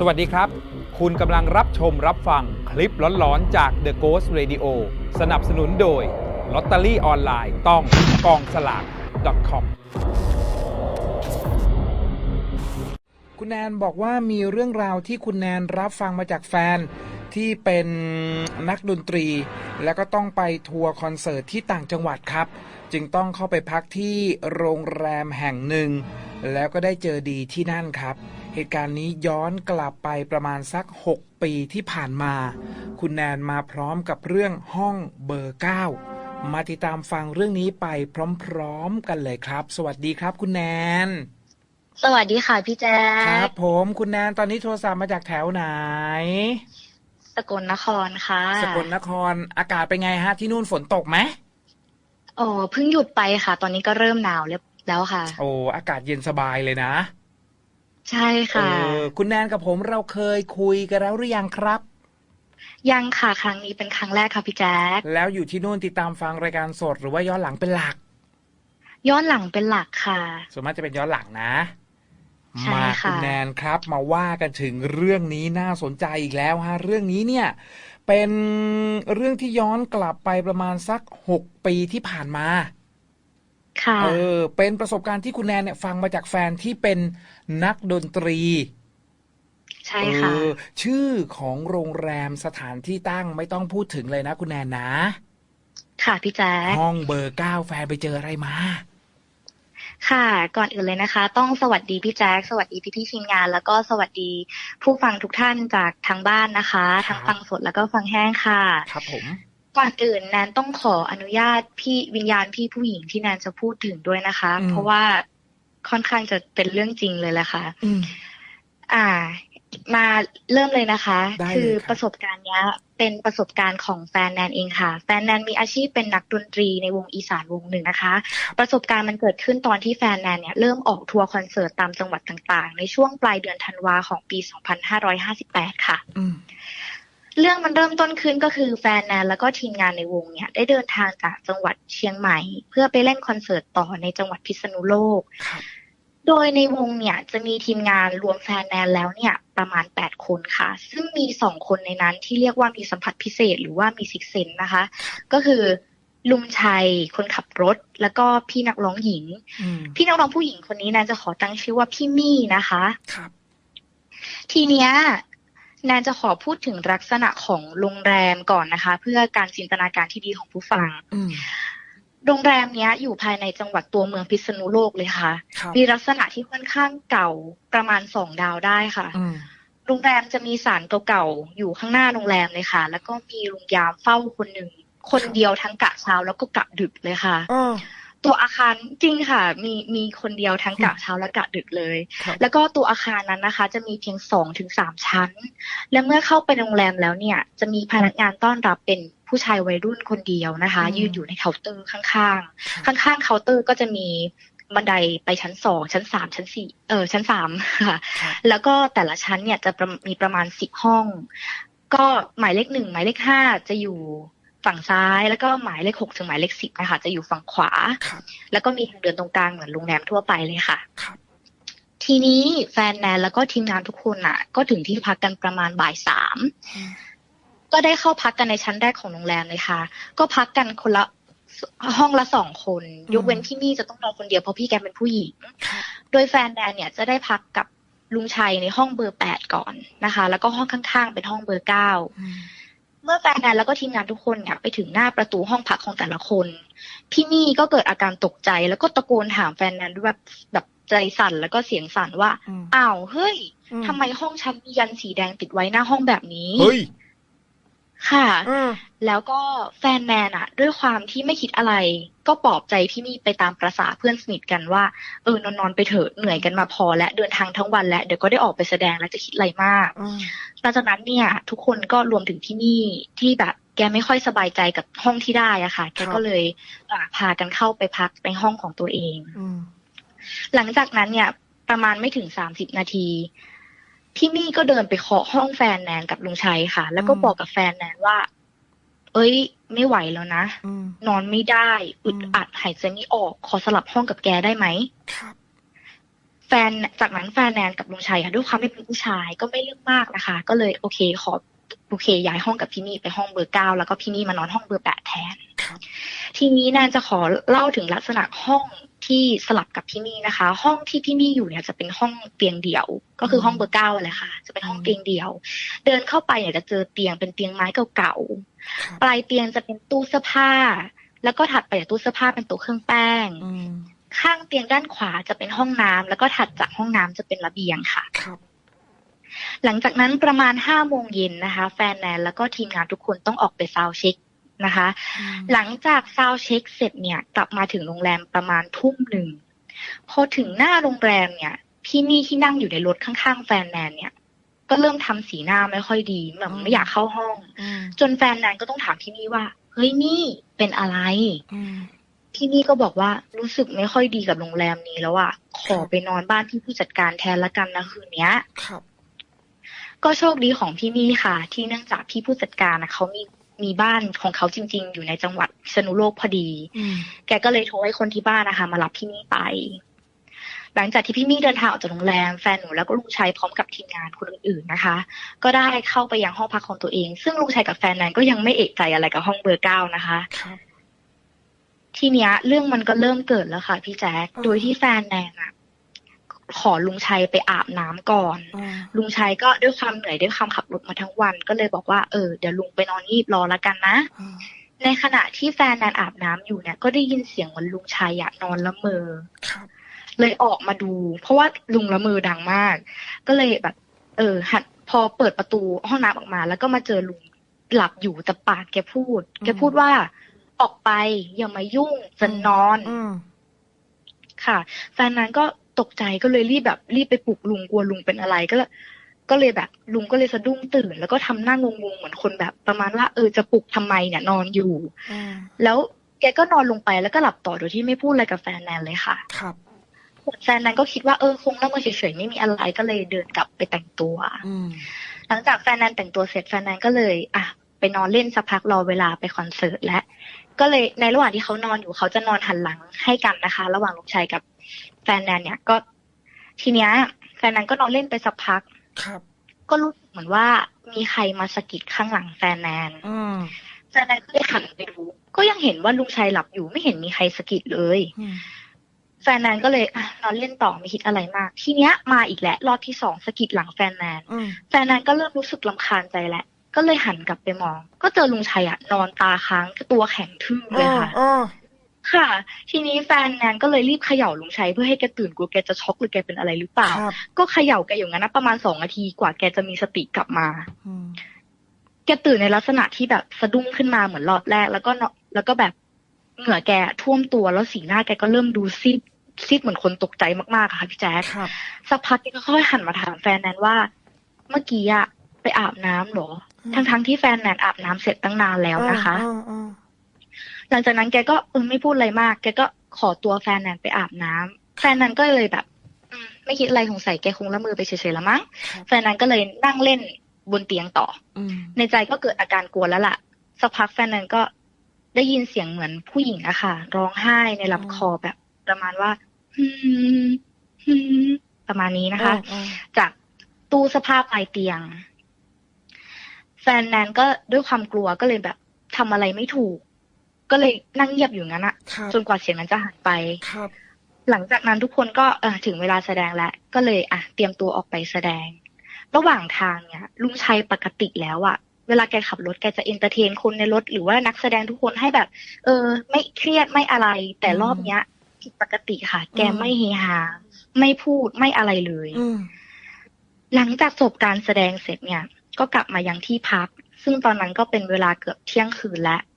สวัสดีครับ คุณกำลังรับชมรับฟังคลิปหลอนๆ จาก The Ghost Radio สนับสนุนโดยลอตเตอรี่ออนไลน์ต้องกองสลาก .com คุณแนนบอกว่ามีเรื่องราวที่คุณแนนรับฟังมาจากแฟนที่เป็นนักดนตรี แล้วก็ต้องไปทัวร์คอนเสิร์ตที่ต่างจังหวัดครับ จึงต้องเข้าไปพักที่โรงแรมแห่งหนึ่ง แล้วก็ได้เจอดีที่นั่นครับ เหตุการณ์นี้ย้อนกลับไปประมาณสัก 6 ปีที่ผ่านมา คุณแนนมาพร้อมกับเรื่องห้องเบอร์ 9 มาติดตามฟังเรื่องนี้ไปพร้อมๆกันเลยครับ สวัสดีครับคุณแนน สวัสดีค่ะพี่แจ๊ครับคผมคุณแนนตอนนี้โทรศัพท์มาจากแถวไหน สกลนครค่ะ สกลนครอากาศเป็นไงฮะที่นู่นฝนตกไหมโอ้เพิ่งหยุดไปค่ะ ตอนนี้ก็เริ่มหนาวแล้วค่ะ โอ้อากาศเย็นสบายเลยนะ ใช่ค่ะเออคุณแนนกับผมเราเคยคุยกันแล้วหรือยังครับ ยังค่ะครั้งนี้เป็นครั้งแรกค่ะพี่แจ๊คแล้วอยู่ที่นู่นติดตามฟังรายการสดหรือว่าย้อนหลังเป็นหลัก ย้อนหลังเป็นหลักค่ะ ส่วนมากจะเป็นย้อนหลังนะ ใช่มาค่ะ คุณแนนครับ มาว่ากันถึงเรื่องนี้น่าสนใจอีกแล้วฮะเรื่องนี้เนี่ย เป็นเรื่องที่ย้อนกลับไปประมาณสักหกปีที่ผ่านมา ค่ะเออเป็นประสบการณ์ที่คุณแนนเนี่ยฟังมาจากแฟนที่เป็นนักดนตรี ใช่ค่ะเออชื่อของโรงแรมสถานที่ตั้งไม่ต้องพูดถึงเลยนะคุณแนนนะ ค่ะพี่แจ๊คห้องเบอร์เก้าแฟนไปเจออะไรมาค่ะ ก่อนอื่นเลยนะคะ ต้องสวัสดีพี่แจ๊คสวัสดีพี่พี่ๆทีมงาน แล้วก็สวัสดีผู้ฟังทุกท่านจากทางบ้านนะคะครับทั้งฟังสดแล้วก็ฟังแห้งค่ะ ครับผม ก่อนอื่นแนนต้องขออนุญาตพี่วิญญาณพี่ผู้หญิงที่แนนจะพูดถึงด้วยนะคะอืมเพราะว่าค่อนข้างจะเป็นเรื่องจริงเลยแหละค่ะอืมอ่า มาเริ่มเลยนะคะได้เลยคือครับประสบการณ์เนี้ยเป็นประสบการณ์ของแฟนแนนเองค่ะ แฟนแนนมีอาชีพเป็นนักดนตรีในวงอีสานวงหนึ่งนะคะ ประสบการณ์มันเกิดขึ้นตอนที่แฟนแนนเนี่ยเริ่มออกทัวร์คอนเสิร์ตตามจังหวัดต่างๆ ในช่วงปลายเดือนธันวาของปี 2558 ค่ะอืม เรื่องมันเริ่มต้นขึ้นก็คือแฟนแนนแล้วก็ทีมงานในวงเนี่ยได้เดินทางจากจังหวัดเชียงใหม่ เพื่อไปเล่นคอนเสิร์ตต่อในจังหวัดพิษณุโลกครับโดยในวงเนี่ยจะมีทีมงานรวมแฟนแนนแล้วเนี่ยประมาณ 8 คนค่ะ ซึ่งมีสองคนในนั้นที่เรียกว่ามีสัมผัสพิเศษหรือว่ามีซิกเซนนะคะ ก็คือลุงชัยคนขับรถ แล้วก็พี่นักร้องหญิงอืมพี่นักร้องผู้หญิงคนนี้แนนจะขอตั้งชื่อว่าพี่มี่นะคะ ครับ ทีเนี้ย แนนจะขอพูดถึงลักษณะของโรงแรมก่อนนะคะ เพื่อการจินตนาการที่ดีของผู้ฟังอืมโรงแรมเนี้ยอยู่ภายในจังหวัดตัวเมืองพิษณุโลกเลยค่ะครับมีลักษณะที่ค่อนข้างเก่าประมาณสองดาวได้ค่ะอืมโรงแรมจะมีศาลเก่าๆอยู่ข้างหน้าโรงแรมเลยค่ะ แล้วก็มีลุงยามเฝ้าคนหนึ่งคนเดียวทั้งกะเช้าแล้วก็กะดึกเลยค่ะอ๋อ ตัวอาคารจริงค่ะ มีมีคนเดียวทั้งกะเช้าและกะดึกเลยครับแล้วก็ตัวอาคารนั้นนะคะ จะมีเพียงสองถึงสามชั้น และเมื่อเข้าไปโรงแรมแล้วเนี่ย จะมีพนักงานต้อนรับเป็นผู้ชายวัยรุ่นคนเดียวนะคะอืมยืนอยู่ในเคาน์เตอร์ข้างๆ ข้างๆเคาน์เตอร์ก็จะมีบันไดไปชั้นสองชั้นสามชั้นสี่เออชั้นสามค่ะครับแล้วก็แต่ละชั้นเนี่ยจะประมีประมาณสิบห้อง ก็หมายเลขหนึ่งหมายเลขห้าจะอยู่ ฝั่งซ้าย แล้วก็หมายเลขหกถึงหมายเลขสิบนะคะจะอยู่ฝั่งขวาครับแล้วก็มีทางเดินตรงกลางเหมือนโรงแรมทั่วไปเลยค่ะครับทีนี้แฟนแนนแล้วก็ทีมงานทุกคนอะ ก็ถึงที่พักกันประมาณบ่ายสามอืมก็ได้เข้าพักกันในชั้นแรกของโรงแรมเลยค่ะ ก็พักกันคนละห้องละสองคน ยกเว้นพี่มี่จะต้องนอนคนเดียวเพราะพี่แกเป็นผู้หญิงครับโดยแฟนแดนเนี่ยจะได้พักกับลุงชัยในห้องเบอร์แปดก่อนนะคะ แล้วก็ห้องข้างๆเป็นห้องเบอร์เก้าอืม เมื่อแฟนแดนแล้วก็ทีมงานทุกคนเนี่ยไปถึงหน้าประตูห้องพักของแต่ละคน พี่มี่ก็เกิดอาการตกใจแล้วก็ตะโกนถามแฟนแดนด้วยแบบแบบใจสั่นแล้วก็เสียงสั่นว่าอืมอ้าวเฮ้ยอืทำไมห้องฉันมียันสีแดงติดไว้หน้าห้องแบบนี้เฮ้ย ค่ะอืมแล้วก็แฟนแมนอะด้วยความที่ไม่คิดอะไร ก็ปลอบใจพี่มี่ไปตามประษาเพื่อนสนิทกันว่าเออนอนนอนๆไปเถอะเหนื่อยกันมาพอและเดินทางทั้งวันแล้วเดี๋ยวก็ได้ออกไปแสดงแล้วจะคิดอะไรมากอืมหลังจากนั้นเนี่ย ทุกคนก็รวมถึงพี่มี่ที่แบบแกไม่ค่อยสบายใจกับห้องที่ได้อะค่ะ แกก็เลยอ่าพากันเข้าไปพักในห้องของตัวเองอืมหลังจากนั้นเนี่ย ประมาณไม่ถึงสามสิบนาที พี่มี่ก็เดินไปเคาะห้องแฟนแนนกับลุงชัยค่ะ แล้วก็อืมบอกกับแฟนแนนว่า เอ้ย ไม่ไหวแล้วนะอืมนอนไม่ได้ อึดอืมอัดหายใจไม่ออก ขอสลับห้องกับแกได้ไหมครับแฟนจากนั้นแฟนแนนกับลุงชัยค่ะด้วยความที่เป็นผู้ชายก็ไม่เลือกมากนะคะ ก็เลยโอเคขอ โอเค ย้ายห้องกับพี่นี่ไปห้องเบอร์เก้าแล้วก็พี่นี่มานอนห้องเบอร์แปดแทนครับทีนี้แนนจะขอเล่าถึงลักษณะห้องที่สลับกับพี่นี่นะคะ ห้องที่พี่นี่อยู่เนี่ยจะเป็นห้องเตียงเดี่ยว ก็คือห้องเบอร์เก้าเลยค่ะ จะเป็นห้องเตียงเดี่ยว เดินเข้าไปเนี่ยจะเจอเตียงเป็นเตียงไม้เก่าๆครับปลายเตียงจะเป็นตู้เสื้อผ้า แล้วก็ถัดไปจากตู้เสื้อผ้าเป็นโต๊ะเครื่องแป้งอืมข้างเตียงด้านขวาจะเป็นห้องน้ำแล้วก็ถัดจากห้องน้ำจะเป็นระเบียงค่ะครับ หลังจากนั้นประมาณห้าโมงเย็นนะคะ แฟนแนนแล้วก็ทีมงานทุกคนต้องออกไปซาวด์เช็คนะคะอืมหลังจากซาวด์เช็คเสร็จเนี่ย กลับมาถึงโรงแรมประมาณทุ่มหนึ่งพอถึงหน้าโรงแรมเนี่ย พี่นี่ที่นั่งอยู่ในรถข้างๆ แฟนแนนเนี่ย ก็เริ่มทำสีหน้าไม่ค่อยดีแบบไม่อยากเข้าห้องอืมจนแฟนแนนก็ต้องถามพี่นี่ว่าเฮ้ยนี่เป็นอะไรอืมพี่นี่ก็บอกว่ารู้สึกไม่ค่อยดีกับโรงแรมนี้แล้วอะขอไปนอนบ้านที่ผู้จัดการแทนละกันนะคืนเนี้ย ครับ ก็โชคดีของพี่นี่ค่ะ ที่เนื่องจากพี่ผู้จัดการนะเขามีมีบ้านของเขาจริง ๆ อยู่ในจังหวัดพิษณุโลกพอดีอืมแกก็เลยโทรให้คนที่บ้านนะคะ มารับพี่นี่ไป หลังจากที่พี่มี่เดินทางออกจากโรงแรมแฟนหนูแล้วก็ลุงชัยพร้อมกับทีมงานคนอื่นๆนะคะ ก็ได้เข้าไปยังห้องพักของตัวเอง ซึ่งลุงชัยกับแฟนนั้นก็ยังไม่เอกใจอะไรกับห้องเบอร์เก้านะคะครับทีเนี้ย เรื่องมันก็เริ่มเกิดแล้วค่ะ พี่แจ๊คอืมโดยที่แฟนแนนอะข อลุงชัยไปอาบน้ำก่อนอืมลุงชัยก็ด้วยความเหนื่อยด้วยความขับรถมาทั้งวัน ก็เลยบอกว่าเออเดี๋ยวลุงไปนอนงีบรอแล้วกันนะอืมในขณะที่แฟนแนนอาบน้ำอยู่เนี่ยก็ได้ยินเสียงเหมือนลุงชัยอะนอนละเมอครับเลยออกมาดู เพราะว่าลุงละเมอดังมาก ก็เลยแบบ เออหันพอเปิดประตูห้องน้ำออกมา แล้วก็มาเจอลุงหลับอยู่แต่ปากแกพูด แกพูดว่าออกไปอย่ามายุ่งจะนอนอืมค่ะ แฟนนั้นก็ ตกใจก็เลยรีบแบบรีบไปปลุกลุงกลัวลุงเป็นอะไรก็เลยก็เลยแบบ ลุงก็เลยสะดุ้งตื่น แล้วก็ทำหน้างงๆเหมือนคนแบบ ประมาณว่าเออจะปลุกทำไมเนี่ย นอนอยู่อืมแล้วแกก็นอนลงไปแล้วก็หลับต่อโดยที่ไม่พูดอะไรกับแฟนแนนเลยค่ะ ครับแฟนนั้นก็คิดว่าเออคงละเมอเฉยๆไม่มีอะไรก็เลยเดินกลับไปแต่งตัวอืมหลังจากแฟนนันแต่งตัวเสร็จแฟนนันก็เลย อะไปนอนเล่นสักพักรอเวลาไปคอนเสิร์ตและก็เลยในระหว่างที่เขานอนอยู่เขาจะนอนหันหลังให้กันนะคะ ระหว่างลูกชายกับ แฟนแนนเนี่ยก็ทีเนี้ยแฟนนันก็นอนเล่นไปสักพัก ครับ ก็รู้สึกเหมือนว่ามีใครมาสะกิดข้างหลังแฟนแนนอืมแฟนแนนก็เลยหันไปดูก็ยังเห็นว่าลุงชายหลับอยู่ไม่เห็นมีใครสะกิดเลยอืมแฟนแนนก็เลยอะนอนเล่นต่อไม่คิดอะไรมาก ทีเนี้ยมาอีกแล้วรอบที่สองสะกิดหลังแฟนแนนอืมแฟนนั้นก็เริ่มรู้สึกลำคาญใจแหละก็เลยหันกลับไปมอง ก็เจอลุงชัยอะนอนตาค้างตัวแข็งทื่อเลยค่ะอ๋อ ค่ะ ทีนี้แฟนแนนก็เลยรีบเขย่าลุงชัยเพื่อให้แกตื่นกลัวแกจะช็อกหรือแกเป็นอะไรหรือเปล่า ครับ ก็เขย่าแกอยู่งั้นนะประมาณสองนาทีกว่าแกจะมีสติกลับมา อืมแกตื่นในลักษณะที่แบบสะดุ้งขึ้นมาเหมือนรอบแรก แล้วก็เนาะแล้วก็แบบเหงื่อแกท่วมตัวแล้วสีหน้าแกก็เริ่มดูซีดซีดเหมือนคนตกใจมากๆอะค่ะพี่แจ๊คครับ สักพักแกก็ค่อยหันมาถามแฟนแนนว่า เมื่อกี้อะไปอาบน้ำเหรออืมทั้งทั้งๆที่แฟนแนนอาบน้ำเสร็จตั้งนานแล้วนะคะ อ่าอ่า หลังจากนั้นแกก็เออไม่พูดอะไรมาก แกก็ขอตัวแฟนแนนไปอาบน้ำแฟนแนนก็เลยแบบอืมไม่คิดอะไรสงสัยแกคงละมือไปเฉยๆละมั้งครับแฟนแนนก็เลยนั่งเล่นบนเตียงต่ออืมในใจก็เกิดอาการกลัวแล้วล่ะสักพักแฟนนั้นก็ได้ยินเสียงเหมือนผู้หญิงอะค่ะ ร้องไห้ในลำคอแบบ ประมาณว่าฮึมฮึมประมาณนี้นะคะอ่าจากตู้เสื้อผ้าปลายเตียง แฟนแนนก็ด้วยความกลัวก็เลยแบบทำอะไรไม่ถูก ก็เลยนั่งเงียบอยู่งั้นอะครับจนกว่าเสียงนั้นจะหายไปครับหลังจากนั้นทุกคนก็เออถึงเวลาแสดงแล้ว ก็เลยอะเตรียมตัวออกไปแสดง ระหว่างทางเนี่ย ลุงชัยปกติแล้วอะเวลาแกขับรถแกจะเอนเตอร์เทนคนในรถหรือว่านักแสดงทุกคนให้แบบ เออ ไม่เครียดไม่อะไร แต่รอบเนี้ยผิดปกติค่ะ แกไม่เฮฮาไม่พูดไม่อะไรเลยอืมหลังจากจบการแสดงเสร็จเนี่ย ก็กลับมายังที่พัก ซึ่งตอนนั้นก็เป็นเวลาเกือบเที่ยงคืนแล้วครับ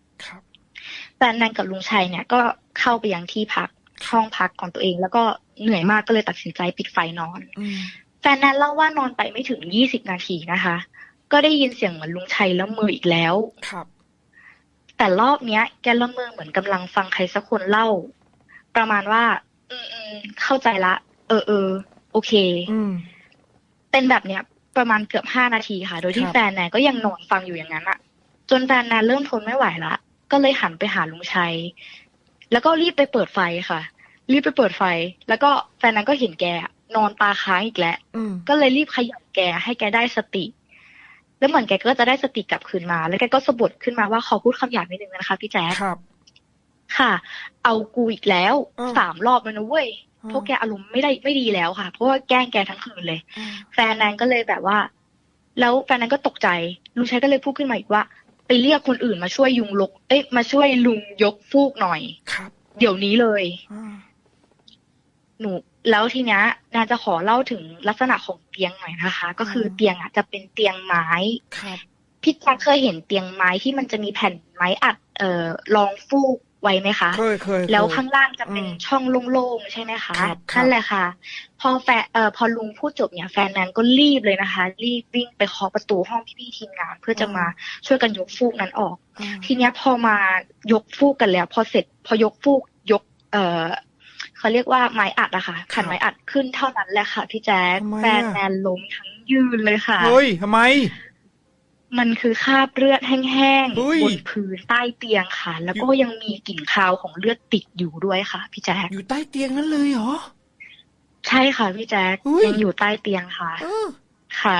แฟนนันกับลุงชัยเนี่ยก็เข้าไปยังที่พักห้องพักของตัวเอง แล้วก็เหนื่อยมากก็เลยตัดสินใจปิดไฟนอนอืมแฟนนันเล่าว่านอนไปไม่ถึงยี่สิบนาทีนะคะ ก็ได้ยินเสียงเหมือนลุงชัยละเมออีกแล้วครับ แต่รอบเนี้ย แกละเมอเหมือนกำลังฟังใครสักคนเล่า ประมาณว่า อืมอืมเข้าใจละ เออเออโอเค อืมเป็นแบบเนี้ย ประมาณเกือบห้านาทีค่ะ โดยที่ครับแฟนแนนก็ยังนอนฟังอยู่อย่างนั้นอะจนแฟนแนนเริ่มทนไม่ไหวละ ก็เลยหันไปหาลุงชัย แล้วก็รีบไปเปิดไฟค่ะ รีบไปเปิดไฟ แล้วก็แฟนแนนก็เห็นแกนอนตาค้างอีกแล้วอืมก็เลยรีบขยับแกให้แกได้สติ แล้วเหมือนแกก็จะได้สติกลับคืนมา แล้วแกก็สะบัดขึ้นมาว่าขอพูดคำหยาบนิดนึงนะคะพี่แจ๊คครับ ค่ะ เอากูอีกแล้วอ้าวสามรอบแล้วนะเว้ยเพราะแกอารมณ์ไม่ได้ไม่ดีแล้วค่ะ เพราะว่าแกล้งแกทั้งคืนเลยอืมแฟนนางก็เลยแบบว่า แล้วแฟนนางก็ตกใจลุงชัยก็เลยพูดขึ้นมาอีกว่า ไปเรียกคนอื่นมาช่วยยุงลก เอ้ยมาช่วยลุงยกฟูกหน่อยครับ เดี๋ยวนี้เลยอ่าหนู แล้วทีเนี้ยนางจะขอเล่าถึงลักษณะของเตียงหน่อยนะคะ ก็คือเตียงอะจะเป็นเตียงไม้ครับพี่แจ๊คเคยเห็นเตียงไม้ที่มันจะมีแผ่นไม้อัด เอ่อรองฟูก ไว้ไหมคะเคยเคยแล้วเคยข้างล่างจะเป็นอืมช่องโล่งๆใช่ไหมคะครับครับนั่นแหละค่ะ พอแฟนเอ่อพอลุงพูดจบเนี่ยแฟนนั้นก็รีบเลยนะคะ รีบวิ่งไปเคาะประตูห้องพี่ๆทีมงาน เพื่อจะมาช่วยกันยกฟูกนั้นออกอ่าทีเนี้ยพอมายกฟูกกันแล้ว พอเสร็จพอยกฟูกยก เอ่อเขาเรียกว่าไม้อัดอะค่ะแผ่นไม้อัดขึ้นเท่านั้นแหละค่ะพี่แจ๊คทำไมอะแฟนแนนล้มทั้งยืนเลยค่ะเฮ้ยทำไม มันคือคราบเลือดแห้งเฮ้ยๆบนพื้นใต้เตียงค่ะ แล้วก็ยังมีกลิ่นคาวของเลือดติดอยู่ด้วยค่ะ พี่แจ๊คอยู่ใต้เตียงนั้นเลยเหรอใช่ค่ะพี่แจ๊คเฮ้ยยังอยู่ใต้เตียงค่ะเออค่ะ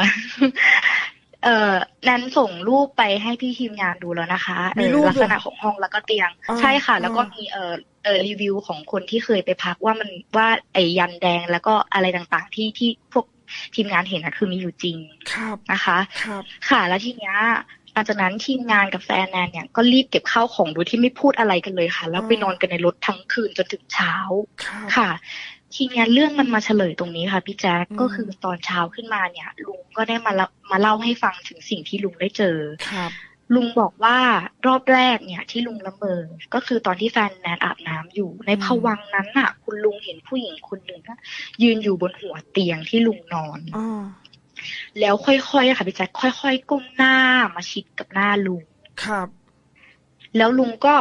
เอ่อนันส่งรูปไปให้พี่ทีมงานดูแล้วนะคะเอมีอรูปลักษณะของห้องแล้วก็เตียงอ่าใช่ค่ะอ่าแล้วก็มีเอ่อเอ่อรีวิวของคนที่เคยไปพักว่ามันว่าไอ้ยันแดงแล้วก็อะไรต่างๆ ที่ที่พวก ทีมงานเห็นนะคือมีอยู่จริงครับนะคะครับค่ะ แล้วทีเนี้ยหลังจากนั้นทีมงานกับแฟนแนนเนี่ยก็รีบเก็บข้าวของโดยที่ไม่พูดอะไรกันเลยค่ะ แล้วไปนอนกันในรถทั้งคืนจนถึงเช้าครับค่ะ ทีเนี้ยเรื่องมันมาเฉลยตรงนี้ค่ะพี่แจ๊คอืมก็คือตอนเช้าขึ้นมาเนี่ย ลุงก็ได้มาเล่ามาเล่าให้ฟังถึงสิ่งที่ลุงได้เจอครับ ลุงบอกว่ารอบแรกเนี่ย ที่ลุงละเมอ ก็คือตอนที่แฟนแนนอาบน้ำอยู่ในภวังค์นั้นน่ะ คุณลุงเห็นผู้หญิงคนหนึ่งอะยืนอยู่บนหัวเตียงที่ลุงนอนอ่าแล้วค่อยๆค่ะพี่แจ๊คค่อยๆก้มหน้ามาชิดกับหน้าลุงครับ แล้วลุงก็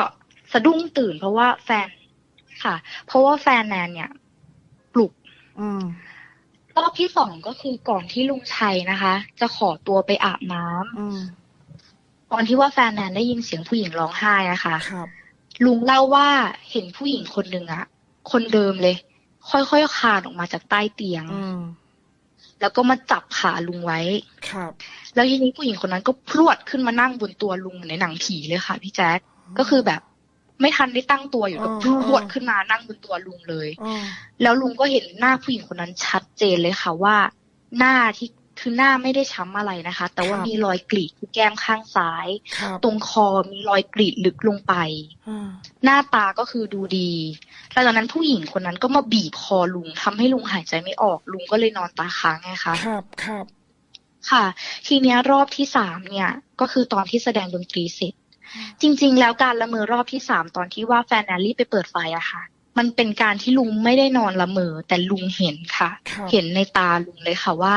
สะดุ้งตื่น เพราะว่าแฟนค่ะ เพราะว่าแฟนแนนเนี่ย ปลุกอืมรอบที่สองก็คือก่อนที่ลุงชัยนะคะ จะขอตัวไปอาบน้ำอืม ตอนที่ว่าแฟนแนนได้ยินเสียงผู้หญิงร้องไห้นะคะครับลุงเล่าว่าเห็นผู้หญิงคนหนึ่งอะคนเดิมเลย ค่อยๆคลานออกมาจากใต้เตียงอืมแล้วก็มาจับขาลุงไว้ ครับ แล้วทีนี้ผู้หญิงคนนั้นก็พรวดขึ้นมานั่งบนตัวลุงเหมือนในหนังผีเลยค่ะ พี่แจ๊คก็คือแบบ ไม่ทันได้ตั้งตัวอยู่ก็อ๋อพรวดขึ้นมานั่งบนตัวลุงเลยอ่าแล้วลุงก็เห็นหน้าผู้หญิงคนนั้นชัดเจนเลยค่ะว่า หน้าที่ คือหน้าไม่ได้ช้ำอะไรนะคะ แต่ว่ามีรอยกรีดที่แก้มข้างซ้ายครับตรงคอมีรอยกรีดลึกลงไปอ่าหน้าตาก็คือดูดีหลังจากนั้นผู้หญิงคนนั้นก็มาบีบคอลุงทำให้ลุงหายใจไม่ออก ลุงก็เลยนอนตาค้างไงคะ ครับครับ ค่ะ ทีเนี้ยรอบที่สามเนี่ย ก็คือตอนที่แสดงดนตรีเสร็จ จริง ๆ แล้วการละเมอรอบที่สามตอนที่ว่าแฟนแนลลี่ไปเปิดไฟอะค่ะมันเป็นการที่ลุงไม่ได้นอนละเมอแต่ลุงเห็นค่ะครับเห็นในตาลุงเลยค่ะว่า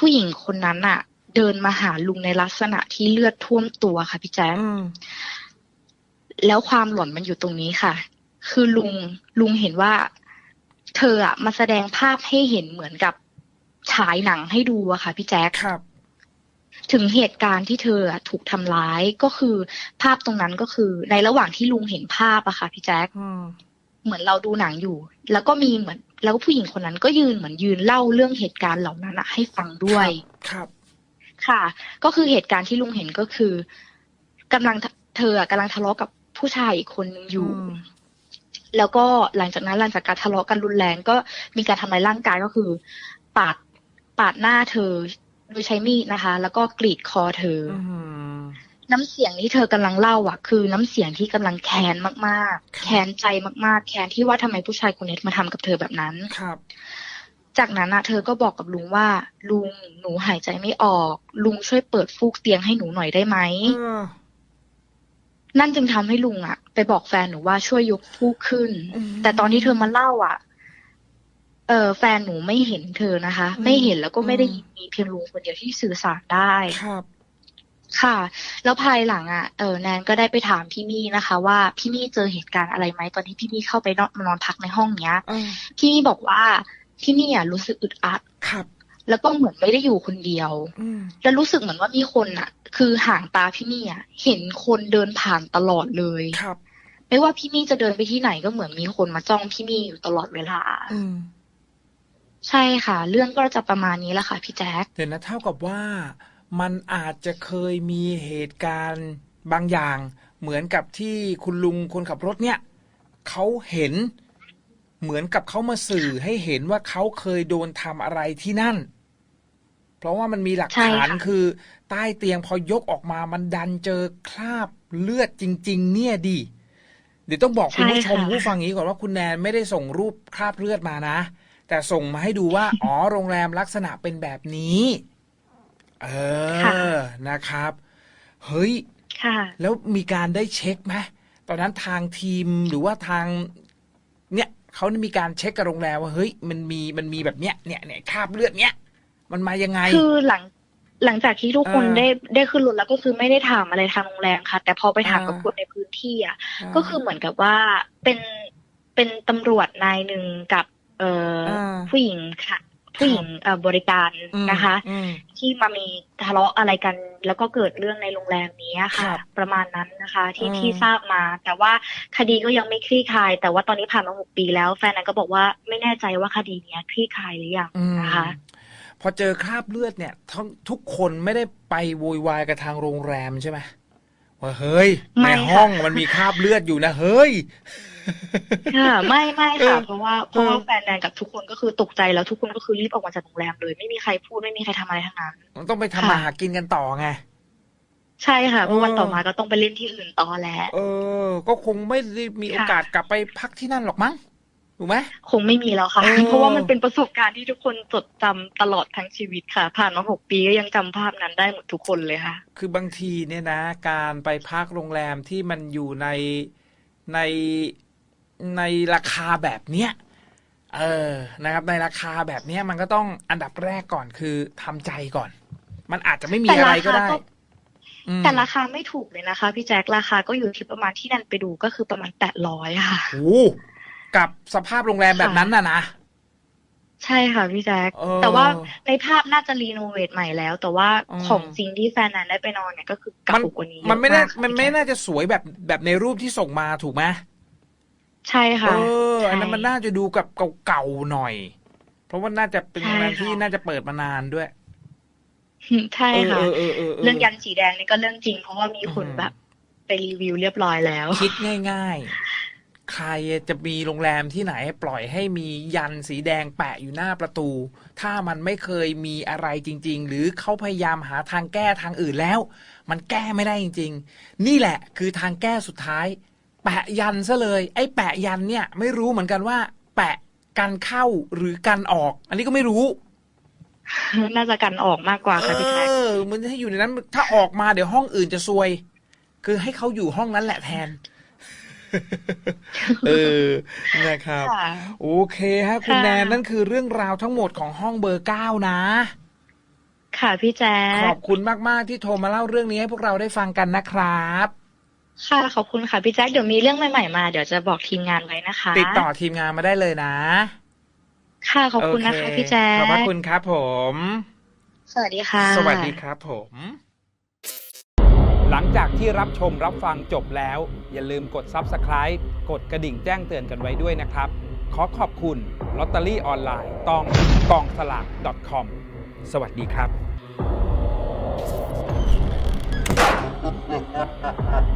ผู้หญิงคนนั้นอะเดินมาหาลุงในลักษณะที่เลือดท่วมตัวค่ะพี่แจ๊คอืมแล้วความหลอนมันอยู่ตรงนี้ค่ะ คือลุงลุงเห็นว่า เธออะมาแสดงภาพให้เห็นเหมือนกับฉายหนังให้ดูอะค่ะพี่แจ๊คครับ ถึงเหตุการณ์ที่เธออะถูกทำร้ายก็คือ ภาพตรงนั้นก็คือ ในระหว่างที่ลุงเห็นภาพอะค่ะพี่แจ๊คอืมเหมือนเราดูหนังอยู่ แล้วก็มีเหมือน แล้วก็ผู้หญิงคนนั้นก็ยืนเหมือนยืนเล่าเรื่องเหตุการณ์เหล่านั้นอะให้ฟังด้วยครับ ค่ะ ก็คือเหตุการณ์ที่ลุงเห็นก็คือกำลังเธออะกำลังทะเลาะกับผู้ชายอีกคนนึงอยู่อืมแล้วก็หลังจากนั้นหลังจากการทะเลาะกันรุนแรงก็มีการทำร้ายร่างกายก็คือ ปาดปาดหน้าเธอโดยใช้มีดนะคะ แล้วก็กรีดคอเธอออืมน้ำเสียงที่เธอกำลังเล่าอะ คือน้ำเสียงที่กำลังแค้นมากครับๆ แค้นใจมากๆ แค้นที่ว่าทำไมผู้ชายคนนี้มาทำกับเธอแบบนั้นครับ จากนั้นอะเธอก็บอกกับลุงว่า ลุงหนูหายใจไม่ออก ลุงช่วยเปิดฟูกเตียงให้หนูหน่อยได้ไหมเออนั่นจึงทำให้ลุงอะไปบอกแฟนหนูว่าช่วยยกฟูกขึ้นอืมแต่ตอนที่เธอมาเล่าอะเออแฟนหนูไม่เห็นเธอนะคะอืมไม่เห็นแล้วก็ไม่ได้อืมยินมีเพียงลุงคนเดียวที่สื่อสารได้ครับ ค่ะ แล้วภายหลังอะเออแนนก็ได้ไปถามพี่มี่นะคะ ว่าพี่มี่เจอเหตุการณ์อะไรไหมตอนที่พี่มี่เข้าไปนอนนอนพักในห้องเนี้ยอ่าพี่มี่บอกว่าพี่มี่อะรู้สึกอึดอัดครับ แล้วก็เหมือนไม่ได้อยู่คนเดียวอืมแล้วรู้สึกเหมือนว่ามีคนอะ คือห่างตาพี่มี่อะเห็นคนเดินผ่านตลอดเลยครับ ไม่ว่าพี่มี่จะเดินไปที่ไหนก็เหมือนมีคนมาจ้องพี่มี่อยู่ตลอดเวลา อืมใช่ค่ะ เรื่องก็จะประมาณนี้แหละค่ะพี่แจ๊คเดี๋ยวนะเท่ากับว่า มันอาจจะเคยมีเหตุการณ์บางอย่าง เหมือนกับที่คุณลุงคนขับรถเนี่ยเขาเห็นเหมือนกับเขามาสื่อให้เห็นว่าเขาเคยโดนทำอะไรที่นั่น เพราะว่ามันมีหลักใช่ฐานค่ะคือ ใต้เตียงพอยกออกมามันดันเจอคราบเลือดจริง ๆ เนี่ยดิเดี๋ยวต้องบอกคุณผู้ชมผู้ฟังอย่างนี้ก่อนว่าคุณแนนไม่ได้ส่งรูปคราบเลือดมานะ แต่ส่งมาให้ดูว่า อ๋อโรงแรมลักษณะเป็นแบบนี้ เออนะครับ เฮ้ยค่ะ แล้วมีการได้เช็คไหมตอนนั้นทางทีมหรือว่าทาง เนี่ยเขามีการเช็คกับโรงแรมว่าเฮ้ยมันมีมันมีแบบเนี้ยเนี่ยเนี่ยคราบเลือดเนี้ยมันมายังไง คือหลังหลังจากที่ทุกคนเออได้ได้ขึ้นรถแล้วก็คือไม่ได้ถามอะไรทางโรงแรมค่ะ แต่พอไปถามอ่ากับคนในพื้นที่อะก็คือเหมือนกับว่าเป็นเป็นตำรวจนายหนึ่งกับ เอ่ออาผู้หญิงค่ะ ผู้หญิงเอ่อบริการอืมนะคะอืมที่มามีทะเลาะอะไรกัน แล้วก็เกิดเรื่องในโรงแรมนี้ครัค่ะบประมาณนั้นนะคะ ที่อืมที่ทราบมา แต่ว่าคดีก็ยังไม่คลี่คลาย แต่ว่าตอนนี้ผ่านมาหกปีแล้ว แฟนนั้นก็บอกว่าไม่แน่ใจว่าคดีเนี้ยคลี่คลายหรือยังอืมนะคะพอเจอคราบเลือดเนี่ยทั้งทุกคนไม่ได้ไปโวยวายกับทางโรงแรมใช่ไหม ว่าเฮ้ยไม่ในค่ะห้องมันมีคราบเลือดอยู่นะเฮ้ยค่ะไม่ไม่ค่ะเออเพราะว่าเพราะว่าเออแฟนแนนกับทุกคนก็คือตกใจแล้วทุกคนก็คือรีบออกมาจากโรงแรมเลย ไม่มีใครพูดไม่มีใครทำอะไรทั้งนั้นมันต้องไปทำค่ะมาหากินกันต่อไงใช่ค่ะเพราะวันเออต่อมาก็ต้องไปเล่นที่อื่นต่อแล้วเออ ก็คงไม่ได้มีโอค่ะกาสกลับไปพักที่นั่นหรอกมั้ง ถูกไหมคงไม่มีแล้วค่ะเออเพราะว่ามันเป็นประสบการณ์ที่ทุกคนจดจำตลอดทั้งชีวิตค่ะ ผ่านมาหกปีก็ยังจำภาพนั้นได้หมดทุกคนเลยค่ะ คือบางทีเนี่ยนะ การไปพักโรงแรมที่มันอยู่ในในในราคาแบบเนี้ยเออนะครับ ในราคาแบบเนี้ยมันก็ต้องอันดับแรกก่อนคือทำใจก่อน มันอาจจะไม่มีแต่อะไรราคาก็ได้ก็อืมแต่ราคาไม่ถูกเลยนะคะ พี่แจ็คราคาก็อยู่ที่ประมาณที่นันไปดูก็คือประมาณแปดร้อยค่ะโอ้ กับสภาพโรงแรมแบบนั้นน่ะนะใช่ค่ะพี่แจ็คเออแต่ว่าในภาพน่าจะรีโนเวทใหม่แล้ว แต่ว่าอืมของจริงที่แฟนนั้นได้ไปนอนเนี่ยก็คือเก่ากว่านี้เยอะมันไม่ได้ากค่ะมันไม่พี่แจ๊คน่าจะสวยแบบแบบในรูปที่ส่งมาถูกไหมใช่ค่ะเออใช่อันนั้นมันน่าจะดูกับเก่าๆหน่อย เพราะว่าน่าจะเป็นใช่โรงแรมค่ะที่น่าจะเปิดมานานด้วยใช่ค่ะเออเออเออเออเรื่องยันสีแดงนี่ก็เรื่องจริง เพราะว่ามีคนอืมแบบไปรีวิวเรียบร้อยแล้ว คิดง่ายๆ ใครจะมีโรงแรมที่ไหนปล่อยให้มียันสีแดงแปะอยู่หน้าประตู ถ้ามันไม่เคยมีอะไรจริง ๆ หรือเขาพยายามหาทางแก้ทางอื่นแล้ว มันแก้ไม่ได้จริง ๆ นี่แหละคือทางแก้สุดท้าย แปะยันซะเลย ไอ้แปะยันเนี่ย ไม่รู้เหมือนกันว่า แปะกันเข้าหรือกันออก อันนี้ก็ไม่รู้น่าจะกันออกมากกว่าค่ะพี่แจ็คเออมันให้อยู่ในนั้น ถ้าออกมาเดี๋ยวห้องอื่นจะซวย คือให้เขาอยู่ห้องนั้นแหละแทน เออนะครับค่ะโอเคฮะคุณค่ะแนนนั่นคือเรื่องราวทั้งหมดของห้องเบอร์เก้านะ ค่ะพี่แจ๊ขคอบคุณมากๆที่โทรมาเล่าเรื่องนี้ให้พวกเราได้ฟังกันนะครับค่ะ ขอบคุณค่ะพี่แจ๊คเดี๋ยวมีเรื่องใหม่ๆมาเดี๋ยวจะบอกทีมงานไว้นะคะ ติดต่อทีมงานมาได้เลยนะ ค่ะ ขอบคุณนะคะโเพี่แจ๊คขอบพระคุณครับผม สวัสดีค่ะ สวัสดีครับผม หลังจากที่รับชมรับฟังจบแล้ว อย่าลืมกด Subscribe กดกระดิ่งแจ้งเตือนกันไว้ด้วยนะครับ ขอขอบคุณลอตเตอรี่ออนไลน์ตองกองสลาก .com สวัสดีครับ